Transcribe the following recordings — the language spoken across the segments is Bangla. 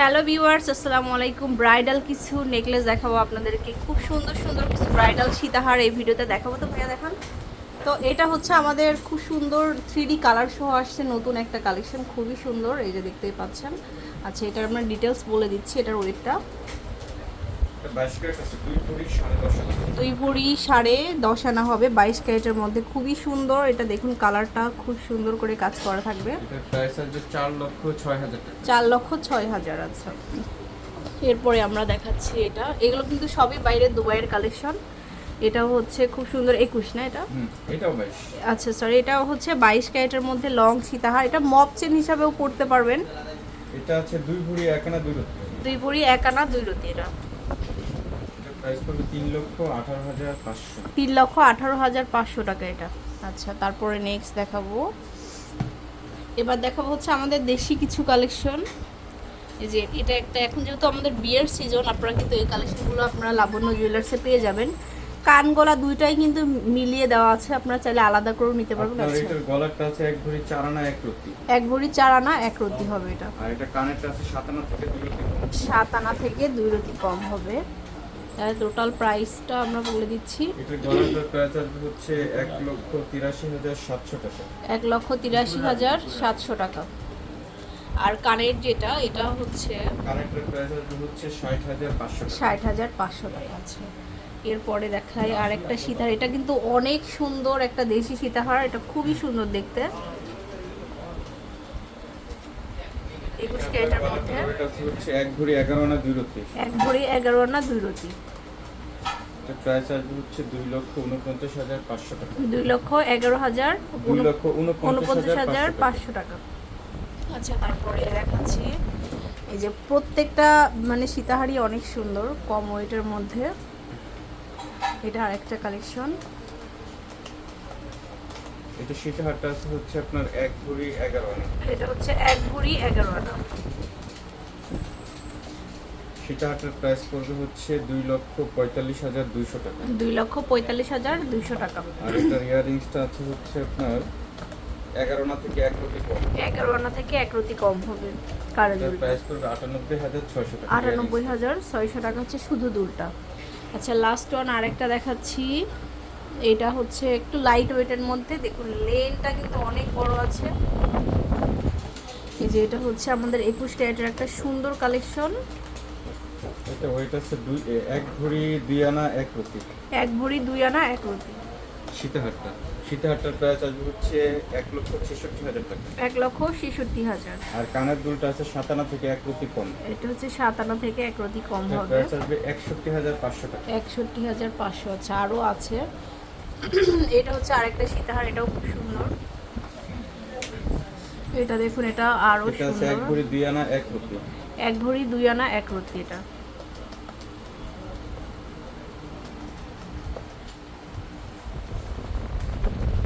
হ্যালো ভিউয়ার্স, আসসালামু আলাইকুম। ব্রাইডাল কিছু নেকলেস দেখাবো আপনাদেরকে। খুব সুন্দর সুন্দর কিছু ব্রাইডাল সীতাহার এই ভিডিওতে দেখাবো তো ভাইয়া দেখান। তো এটা হচ্ছে আমাদের খুব সুন্দর থ্রি কালার সহ আসছে নতুন একটা কালেকশন। খুবই সুন্দর, এই যে দেখতেই পাচ্ছেন। আচ্ছা এটার আমরা ডিটেলস বলে দিচ্ছি, এটার ওয়েটটা দুই ভরি সাড়ে দশ আনা। হবে বাইশ ক্যারেটের মধ্যে। খুবই সুন্দর এটা দেখুন কালারটা খুব সুন্দর করে কাজ করা থাকবে। চার লক্ষ ছয় হাজার চার লক্ষ ছয় হাজার আচ্ছা। এরপরে আমরা দেখাচ্ছি এটা। এগুলো কিন্তু সবই বাইরে দুবাইয়ের কালেকশন। এটাও হচ্ছে খুব সুন্দর একুশ না এটা? এটাও বাইশ। আচ্ছা সরি এটা হচ্ছে বাইশ ক্যারেটের মধ্যে লং সীতাহার। এটা মপ চেন হিসাবেও পড়তে পারবেন। এটা আছে দুই ভরি এক আনা দুই রত্ন দুই ভরি এক আনা দুই রতি এটা। প্রাইস পড়বে তিন লক্ষ আঠারো হাজার পাঁচশো। লক্ষ হাজার টাকা এটা। আচ্ছা তারপরে নেক্সট দেখাবো। এবার দেখাবো হচ্ছে আমাদের দেশি কিছু কালেকশন এই যে এটা একটা এখন যেহেতু আমাদের বিয়ের সিজন আপনারা কিন্তু এই কালেকশনগুলো আপনারা লাবণ্য জুয়েলার্সে পেয়ে যাবেন। কান গলা দুইটাই কিন্তু মিলিয়ে দেওয়া আছে আপনারা চাইলে আলাদা করেও নিতে পারবেন। আচ্ছা। এটার গলারটা আছে এক ভরি চার আনা এক রত্তি। এক ভরি চার আনা এক রতি হবে এটা। আর এটা কানেরটা আছে সাত আনা থেকে দুই রত্তি সাত আনা থেকে দুই রতি কম হবে। টোটাল প্রাইসটা আমরা বলে দিচ্ছি। হচ্ছে এক লক্ষ তিরাশি হাজার সাতশো টাকা। এক লক্ষ তিরাশি হাজার সাতশো টাকা। আর কানের যেটা এটা হচ্ছে ষাট হাজার পাঁচশো টাকা। আছে। এরপরে দেখাই আর একটা সীতাহার। এটা কিন্তু অনেক সুন্দর একটা দেশি সীতাহার। এটা খুবই সুন্দর দেখতে। একুশ ক্যারেটের মধ্যে? হচ্ছে এক ভরি এগারো আনা দুই রত্তি এক ভরি এগারো আনা দুই রতি প্রাইস আসবে হচ্ছে দুই লক্ষ উনপঞ্চাশ হাজার পাঁচশো টাকা। দুই লক্ষ এগারো হাজার দুই লক্ষ উনপঞ্চাশ হাজার পাঁচশো পাঁচশো টাকা। আচ্ছা তারপরে দেখাচ্ছি। এই যে প্রত্যেকটা মানে সীতাহারি অনেক সুন্দর কম ওয়েটের মধ্যে। এটা আরেকটা কালেকশন এটা সীতাহারটা আছে হচ্ছে আপনার এক ভরি এগারো আনা। এটা হচ্ছে এক ভরি এগারো আনা। সীতাহারটার প্রাইস পড়বে হচ্ছে দুই লক্ষ পঁয়তাল্লিশ হাজার দুইশো টাকা। দুই লক্ষ পঁয়তাল্লিশ হাজার দুইশো টাকা। আর এটার ইয়ারিংসটা আছে হচ্ছে আপনার এগারো আনা থেকে এক কোটি কম। এগারো আনা থেকে এক রতি কম হবে দুলটা প্রাইস পড়বে আটানব্বই হাজার ছয়শো টাকা। আটানব্বই হাজার ছয়শো টাকা হচ্ছে শুধু দুলটা। আচ্ছা লাস্ট ওয়ান আরেকটা দেখাচ্ছি। এটা হচ্ছে একটু লাইট ওয়েটের মধ্যে। দেখুন লেনটা কিন্তু অনেক বড় আছে। এই যে এটা হচ্ছে আমাদের একুশ ক্যারেটের একটা সুন্দর কালেকশন এটা ওয়েট আছে দুই এক ভরি দুই আনা এক রুপি। এক ভরি দুই আনা এক রতি সীতাহারটা। সীতাহারটার প্রাইস আসবে হচ্ছে এক লক্ষ ছেষট্টি হাজার টাকা। এক লক্ষ ছেষট্টি হাজার। আর কানের দুলটা আছে সাত আনা থেকে এক রতি কম। এটা হচ্ছে সাত আনা থেকে এক রতি কম হবে। প্রাইস আসবে একষট্টি হাজার পাঁচশো টাকা। একষট্টি হাজার পাঁচশো আছে আরও আছে। এটা হচ্ছে আরেকটা সীতাহার এটাও খুব সুন্দর। এটা দেখুন এটা আরও আছে এক ভরি দুই আনা এক রতি। এক ভরি দুই আনা এক রতি এটা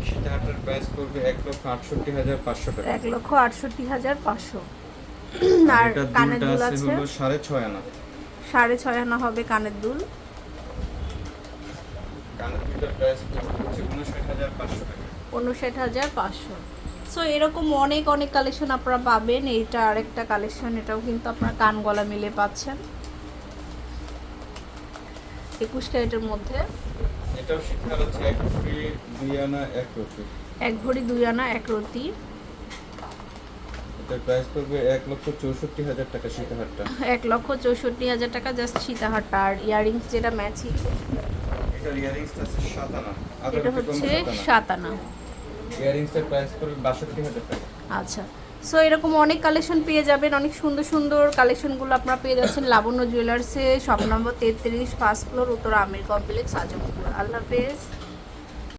সীতাহারটার প্রাইস পড়বে এক লক্ষ আটষট্টি হাজার পাঁচশো টাকা। এক লক্ষ আটষট্টি হাজার পাঁচশো। আর কানের দুল আছে হলো সাড়ে ছয় আনা। সাড়ে ছয় আনা হবে কানের দুল। কানের দুলটার প্রাইস হচ্ছে উনষাট হাজার পাঁচশো টাকা। উনষাট হাজার পাঁচশো। সো এরকম অনেক অনেক কালেকশন আপনারা পাবেন। এইটা আরেকটা কালেকশন এটাও কিন্তু আপনারা কান গলা মিলে পাচ্ছেন। একুশ ক্যারেটের মধ্যে। এটাও শিক্ষার আছে এক দুই আনা এক এক ভরি দুই আনা এক রতি। এটার প্রাইস পড়বে এক লক্ষ চৌষট্টি হাজার টাকা সীতাহারটা। এক লক্ষ চৌষট্টি হাজার টাকা জাস্ট সীতাহারটা আর ইয়ারিংস যেটা ম্যাচিং এটার ইয়ারিংসটা আছে সাত আনা। এটা হচ্ছে সাত আনা? প্রাইস পড়বে বাষট্টি হাজার টাকা। আচ্ছা। সো এরকম অনেক কালেকশন পেয়ে যাবেন অনেক সুন্দর সুন্দর কালেকশনগুলো আপনারা পেয়ে যাচ্ছেন। লাবণ্য জুয়েলার্সে শপ নম্বর তেত্রিশ ফার্স্ট ফ্লোর উত্তর আমির কমপ্লেক্স আজমপুর। আল্লাহ হাফেজ।